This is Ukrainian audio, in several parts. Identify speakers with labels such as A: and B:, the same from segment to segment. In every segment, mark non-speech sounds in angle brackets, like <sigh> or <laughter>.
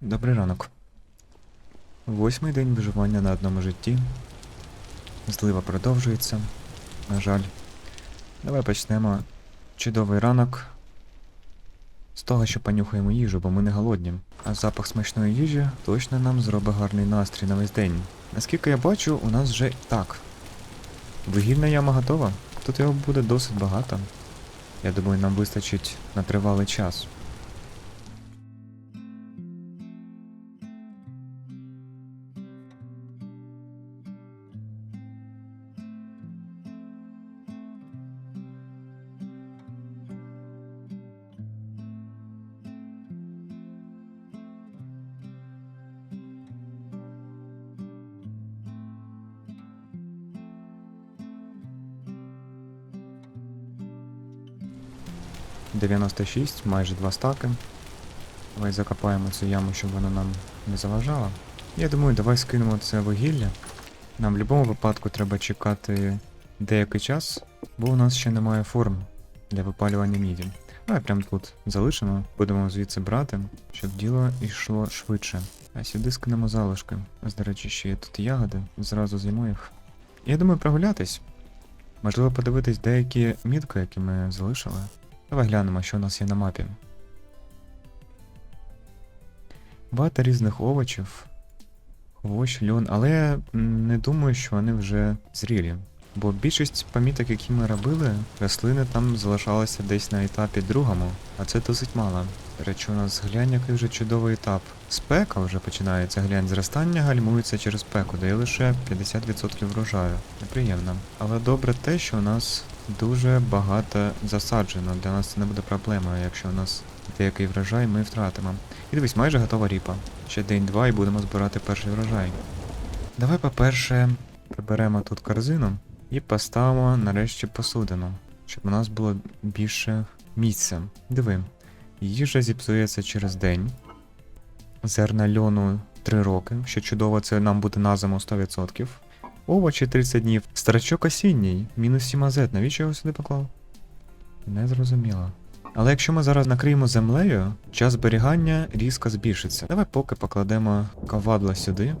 A: Добрий ранок. Восьмий день виживання на одному житті. Злива продовжується. На жаль. Давай почнемо чудовий ранок. З того, що понюхаємо їжу, бо ми не голодні. А запах смачної їжі точно нам зробить гарний настрій на весь день. Наскільки я бачу, у нас вже так. Вугільна яма готова. Тут його буде досить багато. Я думаю, нам вистачить на тривалий час. — 96, майже два стаки. Давай закопаємо цю яму, щоб вона нам не заважала. Я думаю, давай скинемо це вугілля. Нам в будь-якому випадку треба чекати деякий час, бо у нас ще немає форм для випалювання міді. Давай прямо тут залишимо, будемо звідси брати, щоб діло йшло швидше. А сюди скинемо залишки. До речі, ще є тут ягоди, зразу з'їмо їх. Я думаю прогулятись. Можливо, подивитись деякі мітки, які ми залишили. Давай глянемо, що у нас є на мапі. Багато різних овочів. Овощ, льон, але не думаю, що вони вже зрілі. Бо більшість поміток, які ми робили, рослини там залишалися десь на етапі другому, а це досить мало. До речі, у нас глянь, який вже чудовий етап. Спека вже починається, глянь, зростання гальмується через спеку, дає лише 50% врожаю. Неприємно. Але добре те, що у нас дуже багато засаджено. Для нас це не буде проблемою, якщо у нас деякий врожай ми втратимо. І дивись, майже готова ріпа. Ще день-два і будемо збирати перший врожай. Давай, по-перше, приберемо тут корзину і поставимо нарешті посудину, щоб у нас було більше місця. Диви, їжа зіпсується через день. Зерна льону 3 роки, що чудово, це нам буде на зиму 100%. Овочі 30 днів. Старачок осінній, мінус 7 АЗ. Навіщо його сюди поклав? Не зрозуміло. Але якщо ми зараз накриємо землею, час зберігання різко збільшиться. Давай поки покладемо ковадло сюди.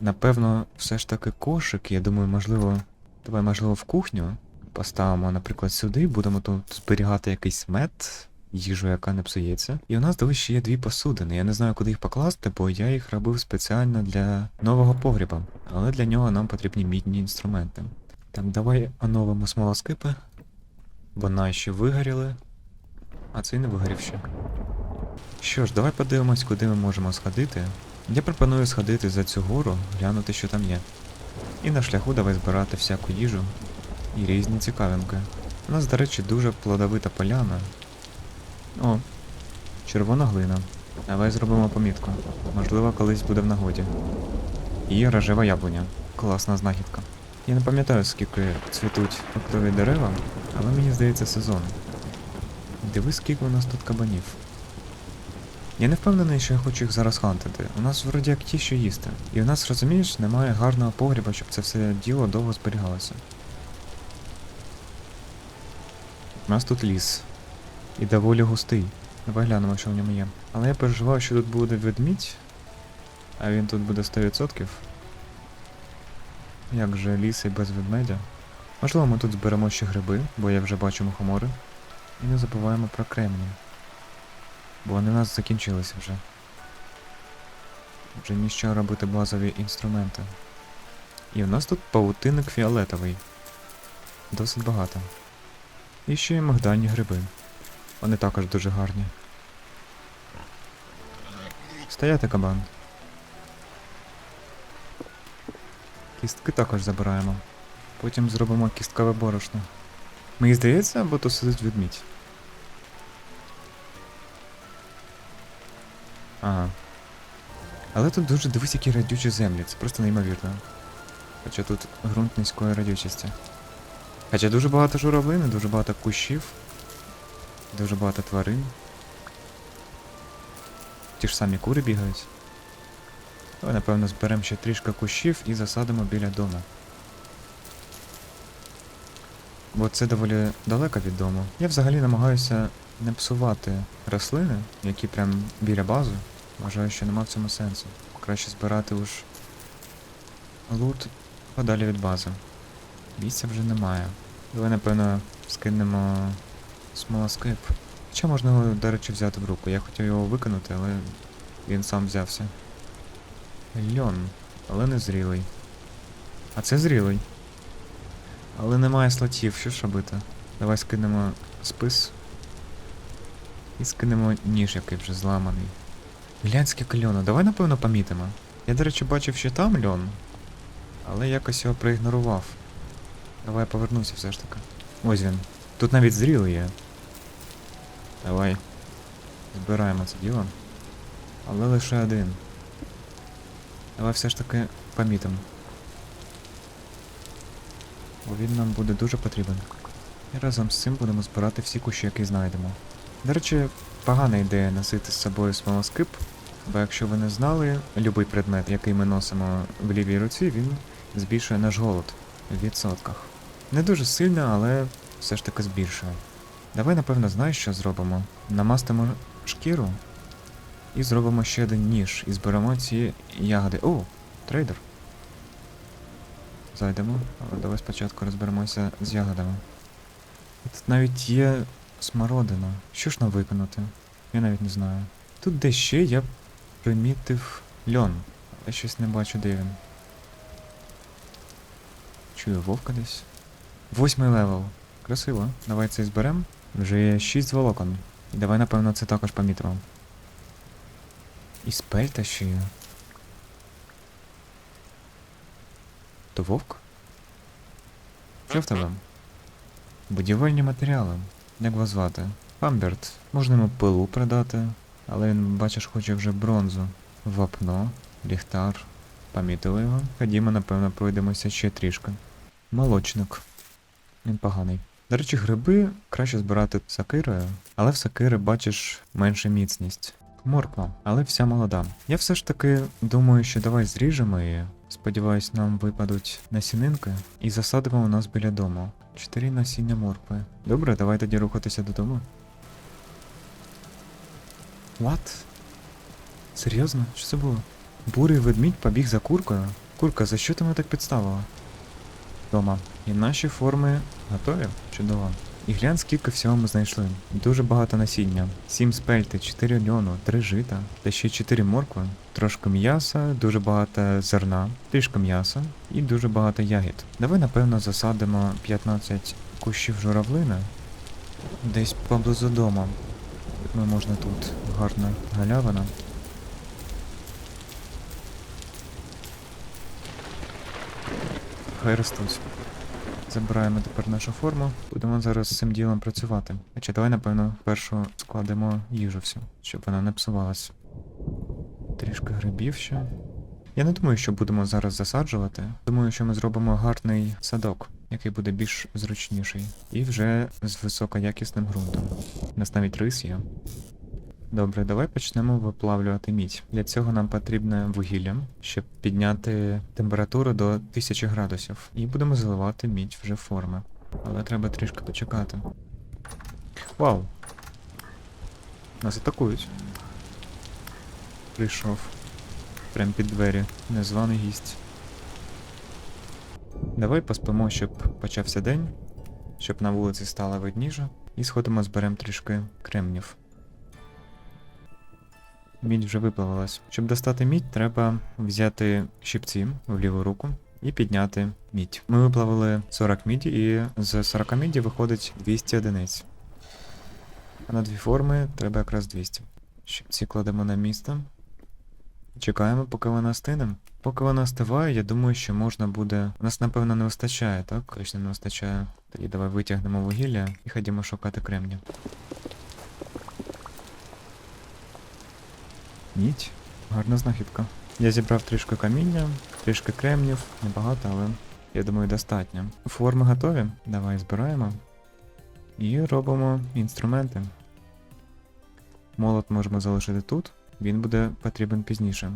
A: Напевно, все ж таки кошик, я думаю, можливо. Давай, можливо, в кухню поставимо, наприклад, сюди, будемо тут зберігати якийсь мед, їжу, яка не псується. І у нас далі ще є дві посудини. Я не знаю, куди їх покласти, бо я їх робив спеціально для нового погріба. Але для нього нам потрібні мідні інструменти. Так, давай оновимо смолоскипи, бо наші вигоріли, а цей не вигорів ще. Що ж, давай подивимось, куди ми можемо сходити. Я пропоную сходити за цю гору, глянути, що там є. І на шляху давай збирати всяку їжу і різні цікавинки. У нас, до речі, дуже плодовита поляна. О, червона глина. Давай зробимо помітку. Можливо, колись буде в нагоді. І рожева яблуня. Класна знахідка. Я не пам'ятаю, скільки цвітуть фруктові дерева, але мені здається сезон. Диви, скільки у нас тут кабанів. Я не впевнений, що я хочу їх зараз хантити. У нас вроді як ті, що їсти. І у нас, розумієш, немає гарного погріба, щоб це все діло довго зберігалося. У нас тут ліс. І доволі густий. Давай глянемо, що в ньому є. Але я переживаю, що тут буде ведмідь, а він тут буде 100%. Як же ліс і без ведмедя? Можливо, ми тут зберемо ще гриби, бо я вже бачу мухомори. І не забуваємо про кремній. Бо вони в нас закінчилися вже. Вже ніщо робити базові інструменти. І в нас тут паутинник фіолетовий. Досить багато. І ще є мигдальні гриби. Вони також дуже гарні. Стояти кабан. Кістки також забираємо. Потім зробимо кісткове борошно. Мені здається, або тут сидить ведмідь. Ага. Але тут дуже дивись, які радючі землі, це просто неймовірно. Хоча тут ґрунт низької радючості. Хоча дуже багато журавлини, дуже багато кущів, дуже багато тварин. Ті ж самі кури бігають. Давай, напевно, зберемо ще трішки кущів і засадимо біля дому. Бо це доволі далеко від дому. Я взагалі намагаюся не псувати рослини, які прям біля бази, вважаю, що нема в цьому сенсу. Краще збирати уж лут подалі від бази. Місця вже немає. Давай, напевно, скинемо смолоскип. Хоча можна його, до речі, взяти в руку. Я хотів його викинути, але він сам взявся. Льон, але не зрілий. А це зрілий. Але немає слотів, що ж робити? Давай скинемо спис. І скинемо ніж, який вже зламаний. Глянь, скільки льону. Давай, напевно, помітимо. Я, до речі, бачив, що там льон, але якось його проігнорував. Давай повернуся все ж таки. Ось він. Тут навіть зрілий є. Давай. Збираємо це діло. Але лише один. Давай все ж таки помітимо. Бо він нам буде дуже потрібен. І разом з цим будемо збирати всі кущі, які знайдемо. До речі, погана ідея носити з собою смолоскип, бо якщо ви не знали, любий предмет, який ми носимо в лівій руці, він збільшує наш голод в відсотках. Не дуже сильно, але все ж таки збільшує. Давай, напевно, знаєш, що зробимо? Намастимо шкіру і зробимо ще один ніж і зберемо ці ягоди. О, трейдер. Зайдемо, але давай спочатку розберемося з ягодами. Тут навіть є смородина. Що ж нам виконати? Я навіть не знаю. Тут де ще я примітив льон. Я щось не бачу, де він. Чую вовка десь. Восьмий левел. Красиво. Давай цей зберем. Вже є 6 волокон. І давай, напевно, це також помітимо. І спельта ще є. То вовк? Що в тебе? Будівельні матеріали. Як вас звати? Памберт. Можна йому пилу продати, але він, бачиш, хоче вже бронзу. Вапно, ліхтар. Помітили його? Ходімо, напевно, пройдемося ще трішки. Молочник. Він поганий. До речі, гриби краще збирати сакирою, але в сакири бачиш менше міцність. Морква, але вся молода. Я все ж таки думаю, що давай зріжемо її. Сподіваюсь, нам випадуть насінинки і засадимо у нас біля дому. Чотири насіння моркви. Добре, давай тоді рухатися додому. What? Серйозно? Що це було? Бурий ведмідь побіг за куркою. Курка, за що ти мене так підставила? Дома. І наші форми готові? Чудово. І глянь, скільки всього ми знайшли. Дуже багато насіння. 7 спельти, 4 льону, 3 жита, та ще 4 моркви, трошки м'яса, дуже багато зерна, трішки м'яса і дуже багато ягід. Давай, напевно, засадимо 15 кущів журавлини десь поблизу дому. Ми можна тут гарна галявина. Хай ростуть. Забираємо тепер нашу форму. Будемо зараз з цим ділом працювати. Хоча давай, напевно, першу складемо їжу всю, щоб вона не псувалась. Трішки грибів ще. Я не думаю, що будемо зараз засаджувати. Думаю, що ми зробимо гарний садок, який буде більш зручніший. І вже з високоякісним ґрунтом. У нас навіть рис є. Добре, давай почнемо виплавлювати мідь. Для цього нам потрібне вугілля, щоб підняти температуру до 1000 градусів. І будемо заливати мідь вже форми. Але треба трішки почекати. Вау! Нас атакують. Прийшов. Прям під двері. Незваний гість. Давай поспимо, щоб почався день, щоб на вулиці стало видніше. І сходимо зберемо трішки кремнів. Мідь вже виплавилась. Щоб достати мідь, треба взяти щипці в ліву руку і підняти мідь. Ми виплавили 40 міді, і з 40 міді виходить 200 одиниць. А на дві форми треба якраз 200. Щипці кладемо на місце. Чекаємо, поки вона стине. Поки вона остиває, я думаю, що можна буде. У нас, напевно, не вистачає, так? Точно не вистачає. Тоді давай витягнемо вугілля і ходімо шукати кремня. Мідь. Гарна знахідка. Я зібрав трішки каміння, трішки кремнів, небагато, але я думаю, достатньо. Форми готові. Давай збираємо. І робимо інструменти. Молот можемо залишити тут, він буде потрібен пізніше.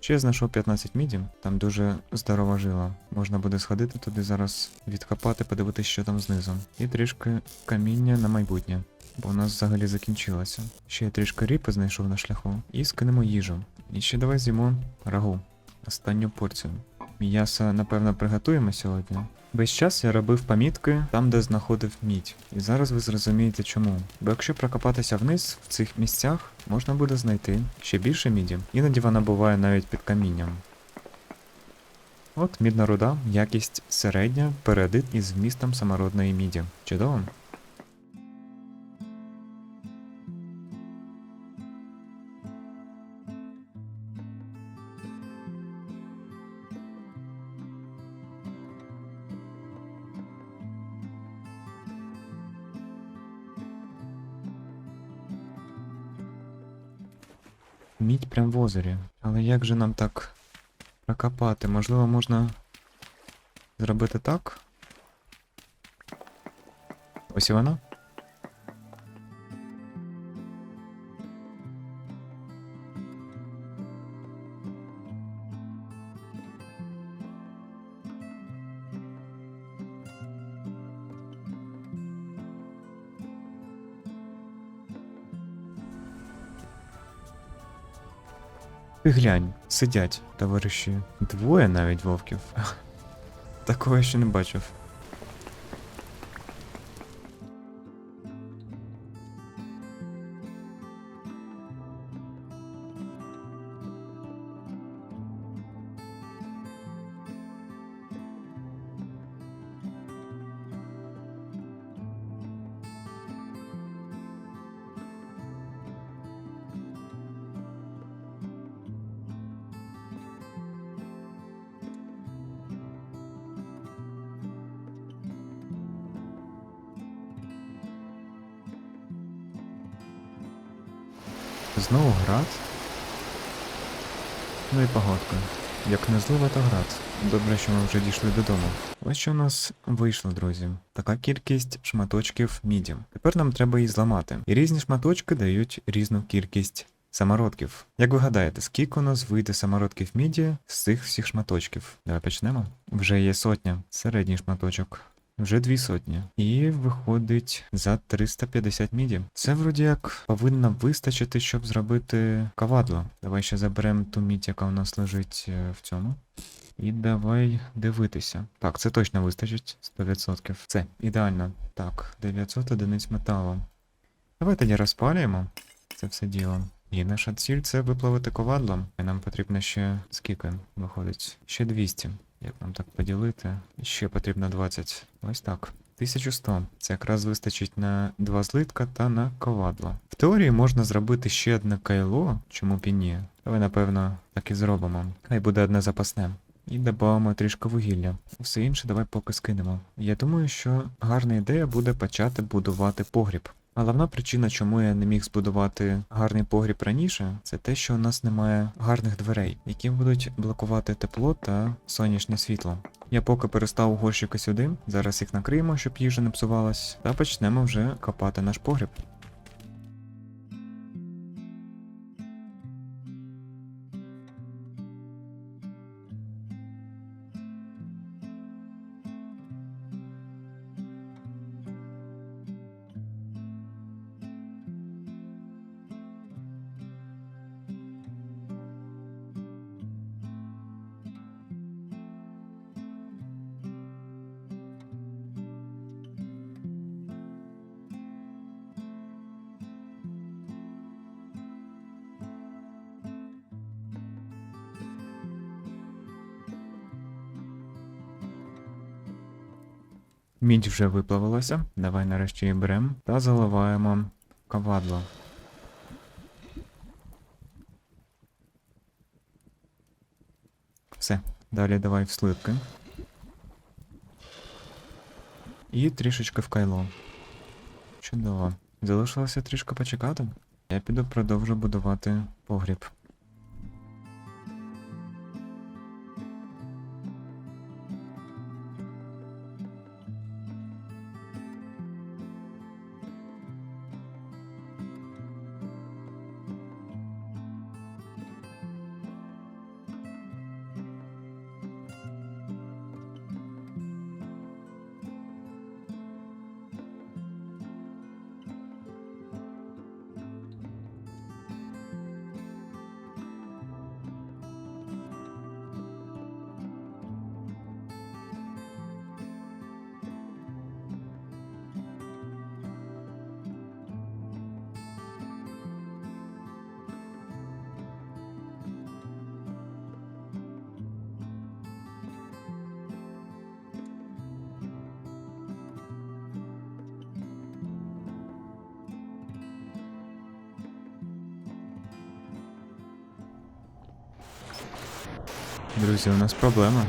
A: Ще знайшов 15 міді, там дуже здорова жила. Можна буде сходити туди зараз, відкопати, подивитися, що там знизу. І трішки каміння на майбутнє. Бо у нас взагалі закінчилося. Ще я трішки ріпи знайшов на шляху. І скинемо їжу. І ще давай з'їмо рагу. Останню порцію. М'ясо, напевно, приготуємо сьогодні. Весь час я робив помітки там, де знаходив мідь. І зараз ви зрозумієте чому. Бо якщо прокопатися вниз в цих місцях, можна буде знайти ще більше міді. Іноді вона буває навіть під камінням. От мідна руда, якість середня, передит із вмістом самородної міді. Чудово? Мідь прям в озері. Але як же нам так прокопати? Можливо, можна зробити так? Ось і вона. Ти глянь, сидять, товариші. Двоє навіть вовків. <laughs> Такого я ще не бачив. Град. Ну і погодка. Як не злива, то град. Добре, що ми вже дійшли додому. Ось що у нас вийшло, друзі. Така кількість шматочків міді. Тепер нам треба її зламати. І різні шматочки дають різну кількість самородків. Як ви гадаєте, скільки у нас вийде самородків міді з цих всіх шматочків? Давай почнемо. Вже є сотня. Середній шматочок. Вже дві сотні. І виходить за 350 міді. Це вроді як повинно вистачити, щоб зробити кавадло. Давай ще заберемо ту мідь, яка у нас лежить е, в цьому. І давай дивитися. Так, це точно вистачить 100%. Це ідеально. Так, 900 одиниць металу. Давай тоді розпалюємо це все діло. І наша ціль це виплавити ковадло. І нам потрібно ще скільки виходить? Ще 200. Як нам так поділити? Ще потрібно 20. Ось так. 1100. Це якраз вистачить на два злитка та на ковадло. В теорії можна зробити ще одне кайло, чому б і ні. Давай, напевно, так і зробимо. Хай буде одне запасне. І додамо трішки вугілля. Все інше давай поки скинемо. Я думаю, що гарна ідея буде почати будувати погріб. Головна причина, чому я не міг збудувати гарний погріб раніше, це те, що у нас немає гарних дверей, які будуть блокувати тепло та сонячне світло. Я поки перестав горщики сюди, зараз їх накриємо, щоб їжа не псувалась, та почнемо вже копати наш погріб. Мідь вже виплавилася. Давай нарешті її беремо та заливаємо ковадло. Все, далі давай в сливки. І трішечки в кайло. Чудово. Залишилося трішки почекати. Я піду продовжу будувати погріб. Друзі, у нас проблема.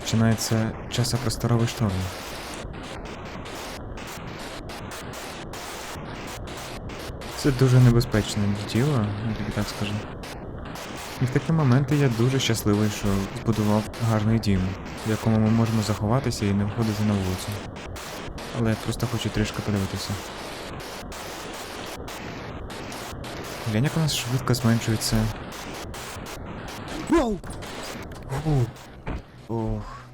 A: Починається часопросторовий шторм. Це дуже небезпечне діло, я так скажу. І в такі моменти я дуже щасливий, що збудував гарний дім, в якому ми можемо заховатися і не виходити на вулицю. Але я просто хочу трішки подивитися. Глянь, як у нас швидко зменшується. Воу! Ох.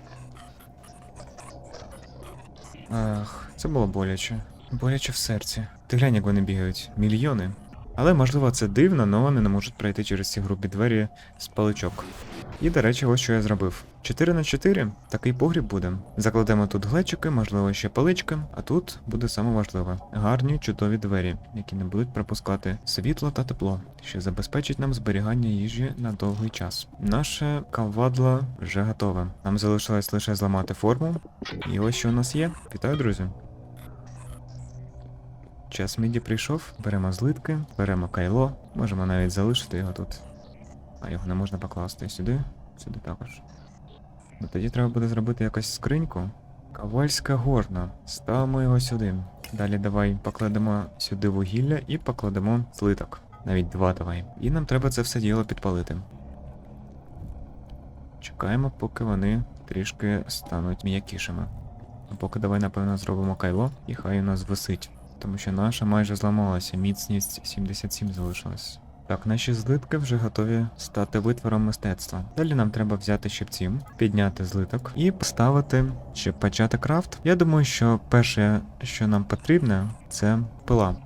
A: Ах, це було боляче. Боляче в серці. Ти глянь, як вони бігають. Мільйони. Але можливо це дивно, але вони не можуть пройти через ці грубі двері з паличок. І, до речі, ось що я зробив. 4 на 4 такий погріб буде. Закладемо тут глечики, можливо, ще палички, а тут буде саме важливе. Гарні чудові двері, які не будуть пропускати світло та тепло, що забезпечить нам зберігання їжі на довгий час. Наше кавадло вже готове. Нам залишилось лише зламати форму. І ось що у нас є. Вітаю, друзі. Час міді прийшов, беремо злитки, беремо кайло, можемо навіть залишити його тут. А його не можна покласти сюди, сюди також. Ну тоді треба буде зробити якось скриньку. Ковальська горна. Ставимо його сюди. Далі давай покладемо сюди вугілля і покладемо злиток. Навіть два давай. І нам треба це все діло підпалити. Чекаємо, поки вони трішки стануть м'якішими. А поки давай, напевно, зробимо кайло, і хай у нас висить. Тому що наша майже зламалася, міцність 77 залишилась. Так, наші злитки вже готові стати витвором мистецтва. Далі нам треба взяти щипці, підняти злиток і поставити, щоб почати крафт. Я думаю, що перше, що нам потрібне, це пила.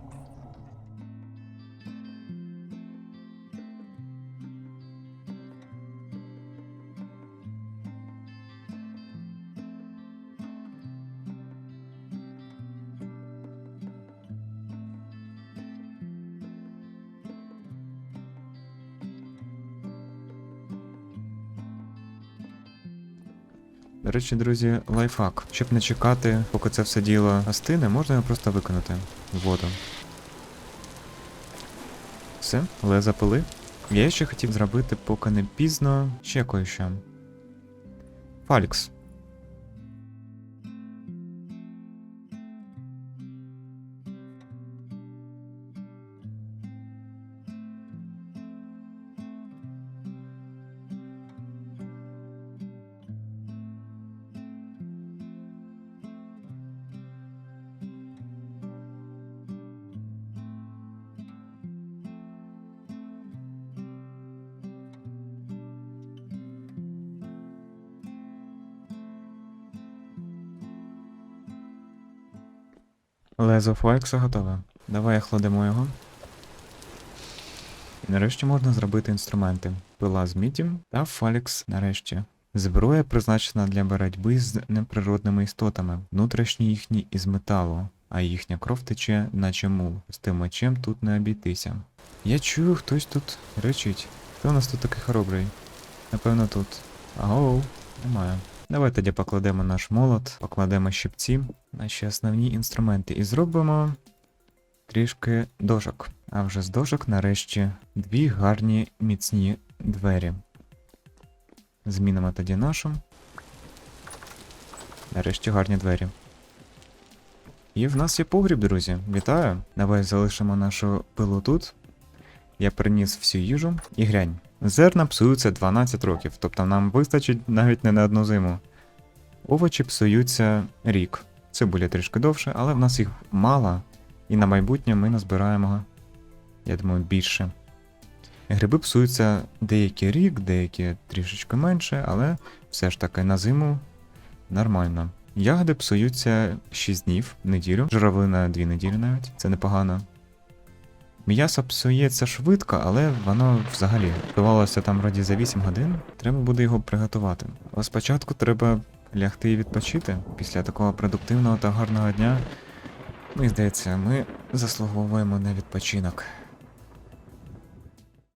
A: До речі, друзі, лайфхак. Щоб не чекати, поки це все діло остине, можна його просто виконати в воду. Все, але запили. Я ще хотів зробити, поки не пізно, ще кое-що. Фалікс. Лезо Фалікса готове. Давай охладимо його. І нарешті можна зробити інструменти. Пила з міді та фалікс нарешті. Зброя призначена для боротьби з неприродними істотами, внутрішні їхні із металу, а їхня кров тече, наче мул. З тим мечем тут не обійтися. Я чую, хтось тут речить. Хто у нас тут такий хоробрий? Напевно, тут. Агоу, немає. Давай тоді покладемо наш молот, покладемо щипці, наші основні інструменти, і зробимо трішки дошок. А вже з дошок нарешті дві гарні міцні двері. Змінимо тоді нашу. Нарешті гарні двері. І в нас є погріб, друзі. Вітаю! Давай залишимо нашу пилу тут. Я приніс всю їжу і глянь. Зерна псуються 12 років, тобто нам вистачить навіть не на одну зиму. Овочі псуються рік. Цибуля трішки довше, але в нас їх мало, і на майбутнє ми назбираємо, я думаю, більше. Гриби псуються деякі рік, деякі трішечки менше, але все ж таки на зиму нормально. Ягоди псуються 6 днів, неділю, журавлина 2 неділі навіть, це непогано. М'ясо псується швидко, але воно взагалі вбивалося там раді за 8 годин. Треба буде його приготувати. Але спочатку треба лягти і відпочити після такого продуктивного та гарного дня. Мені здається, ми заслуговуємо на відпочинок.